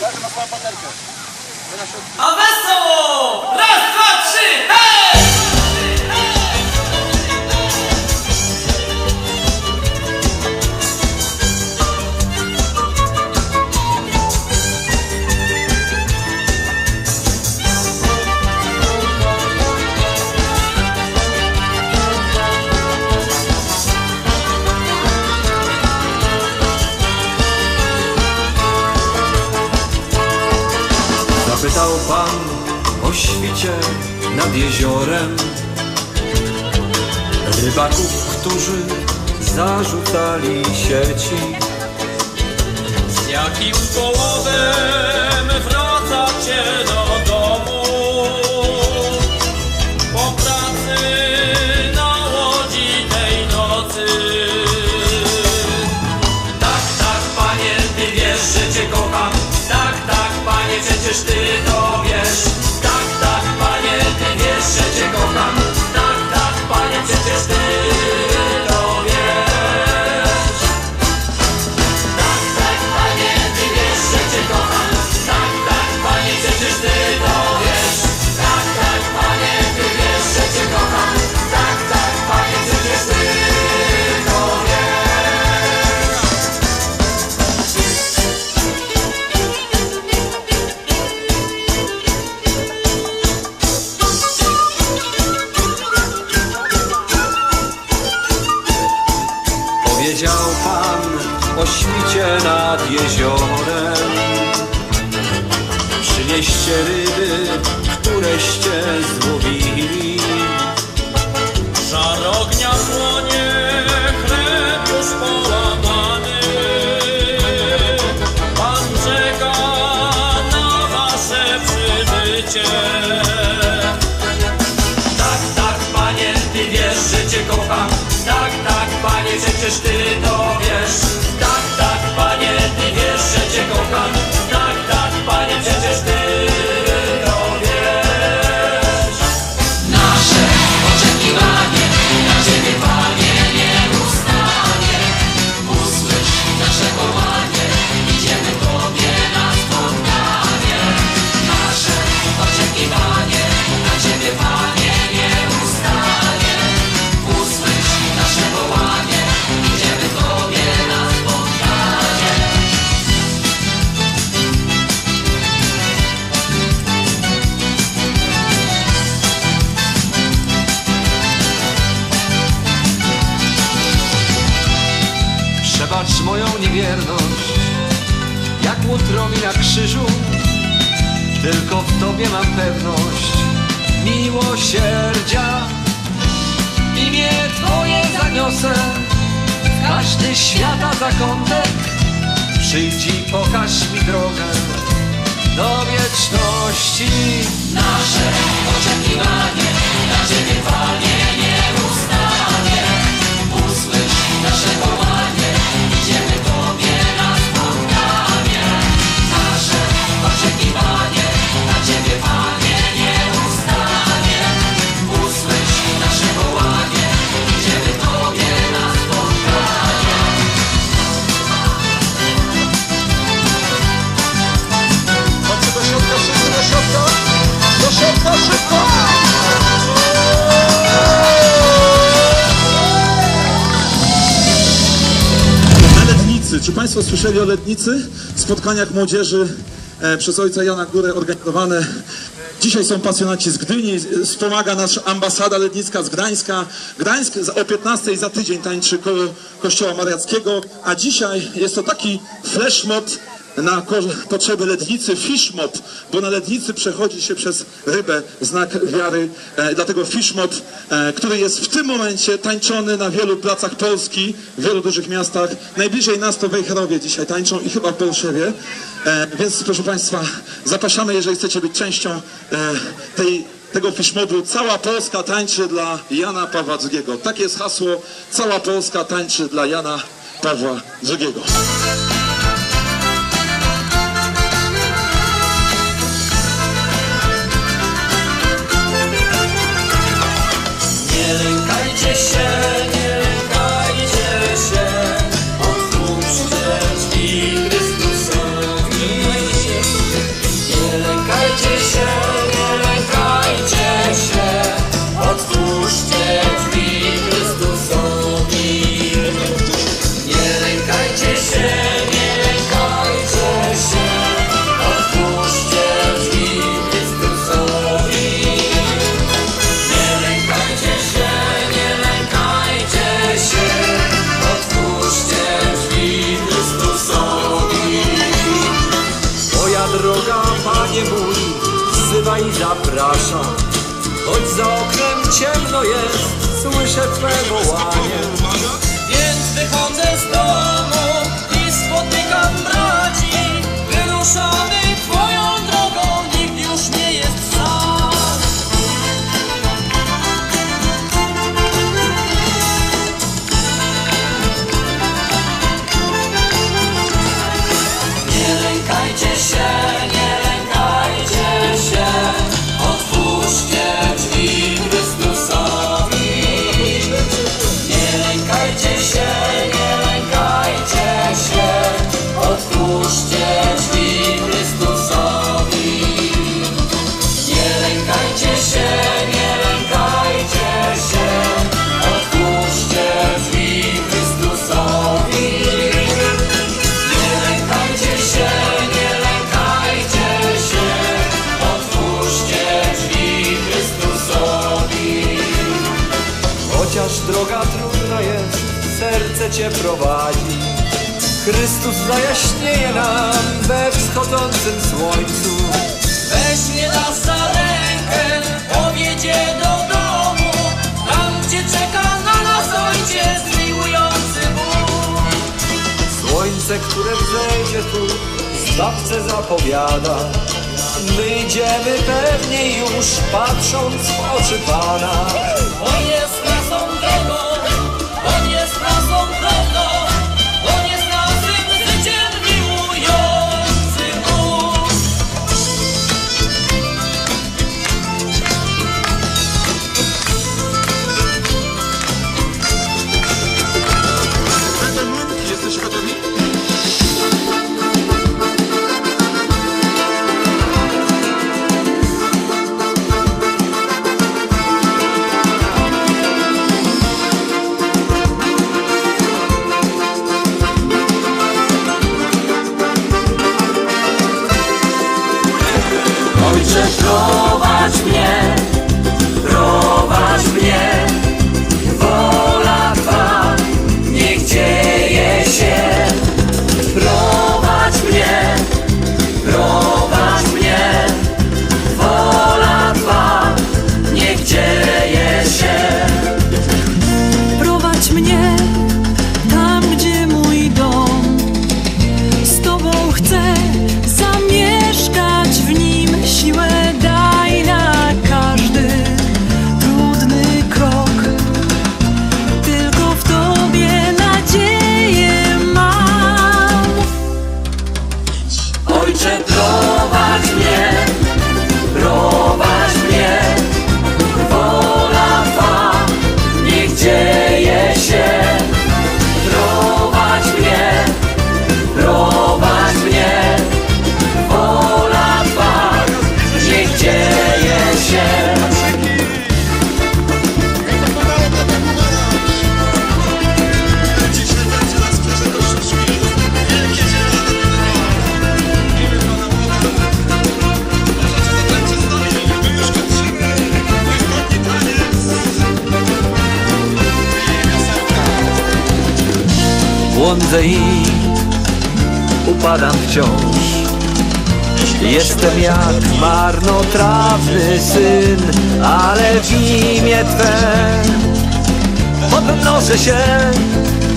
Każdy ma swoją paterkę. A wesoło! Raz, dwa, Zapytał pan o świcie nad jeziorem. Rybaków, którzy zarzucali sieci. Z jakim połowem wracacie do panie, przecież ty to Powiedział pan o świcie nad jeziorem Przynieście ryby, któreście złowili Żar ognia płonie, chleb już połamany. Pan czeka na wasze przybycie. To Tylko w Tobie mam pewność. Miłosierdzia. Imię Twoje zaniosę. W każdy świata zakątek. Przyjdź i pokaż mi drogę Do wieczności. Nasze oczekiwanie na Ciebie, Panie, Czy Państwo słyszeli o Letnicy? Spotkaniach młodzieży e, przez ojca Jana Górę organizowane. Dzisiaj są pasjonaci z Gdyni, wspomaga nas ambasada letnicka z Gdańska. Gdańsk o 15 za tydzień tańczy koło kościoła mariackiego, a dzisiaj jest to taki flashmob na potrzeby Lednicy, fishmob, bo na Lednicy przechodzi się przez rybę znak wiary, e, dlatego fishmob, e, który jest w tym momencie tańczony na wielu placach Polski, w wielu dużych miastach. Najbliżej nas to Wejherowie dzisiaj tańczą i chyba w Bolszewie. E, więc proszę Państwa, zapraszamy, jeżeli chcecie być częścią e, tej, tego fishmobu. Cała Polska tańczy dla Jana Pawła II. Takie jest hasło, cała Polska tańczy dla Jana Pawła II. Nation. zapraszam. Choć za oknem ciemno jest, słyszę Twe wołanie. Więc wychodzę z domu. które wzejdzie tu Zbawcę zapowiada. Wyjdziemy pewnie już patrząc w oczy Pana. On jest błądzę i upadam wciąż. Jestem jak marnotrawny syn, ale w imię Twe Podnoszę się,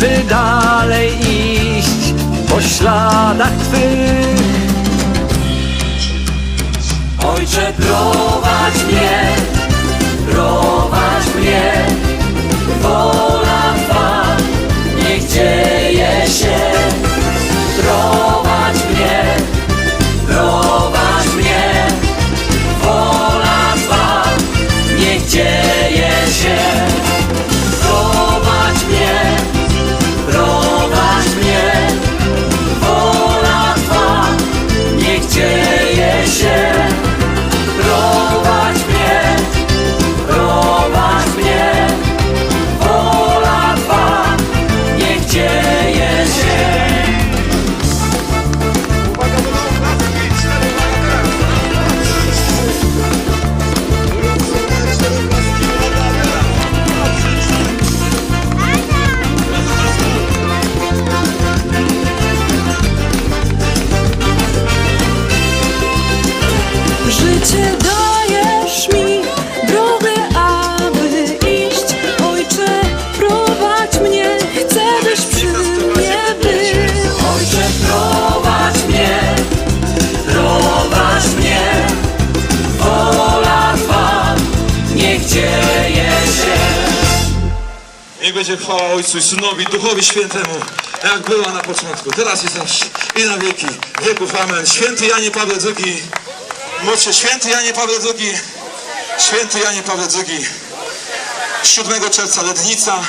by dalej iść po śladach Twych. Ojcze, prowadź mnie, prowadź mnie, wola dzieje się. Prowadź mnie Niech będzie chwała Ojcu i Synowi, Duchowi Świętemu, jak była na początku, teraz jest i na wieki wieków. Amen. Święty Janie Paweł II, mocie Święty Janie Paweł II, Święty Janie Paweł II, 7 czerwca Lednica,